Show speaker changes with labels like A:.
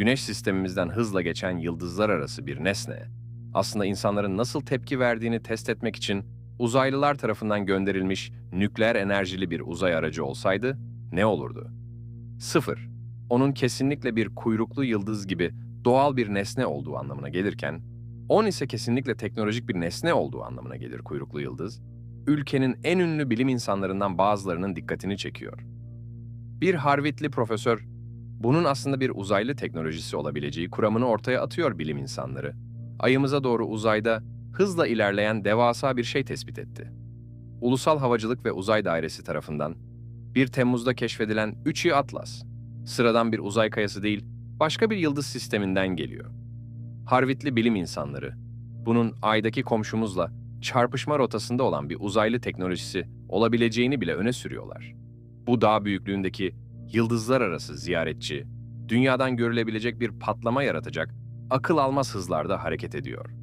A: Güneş sistemimizden hızla geçen yıldızlar arası bir nesne, aslında insanların nasıl tepki verdiğini test etmek için uzaylılar tarafından gönderilmiş nükleer enerjili bir uzay aracı olsaydı ne olurdu? 0. Onun kesinlikle bir kuyruklu yıldız gibi doğal bir nesne olduğu anlamına gelirken, 10 ise kesinlikle teknolojik bir nesne olduğu anlamına gelir kuyruklu yıldız, ülkenin en ünlü bilim insanlarından bazılarının dikkatini çekiyor. Bir Harvard'li profesör, bunun aslında bir uzaylı teknolojisi olabileceği kuramını ortaya atıyor bilim insanları. Ayımıza doğru uzayda hızla ilerleyen devasa bir şey tespit etti. Ulusal Havacılık ve Uzay Dairesi tarafından 1 Temmuz'da keşfedilen 3i Atlas, sıradan bir uzay kayası değil, başka bir yıldız sisteminden geliyor. Harvard'li bilim insanları, bunun aydaki komşumuzla çarpışma rotasında olan bir uzaylı teknolojisi olabileceğini bile öne sürüyorlar. Bu dağ büyüklüğündeki yıldızlar arası ziyaretçi, dünyadan görülebilecek bir patlama yaratacak akıl almaz hızlarda hareket ediyor.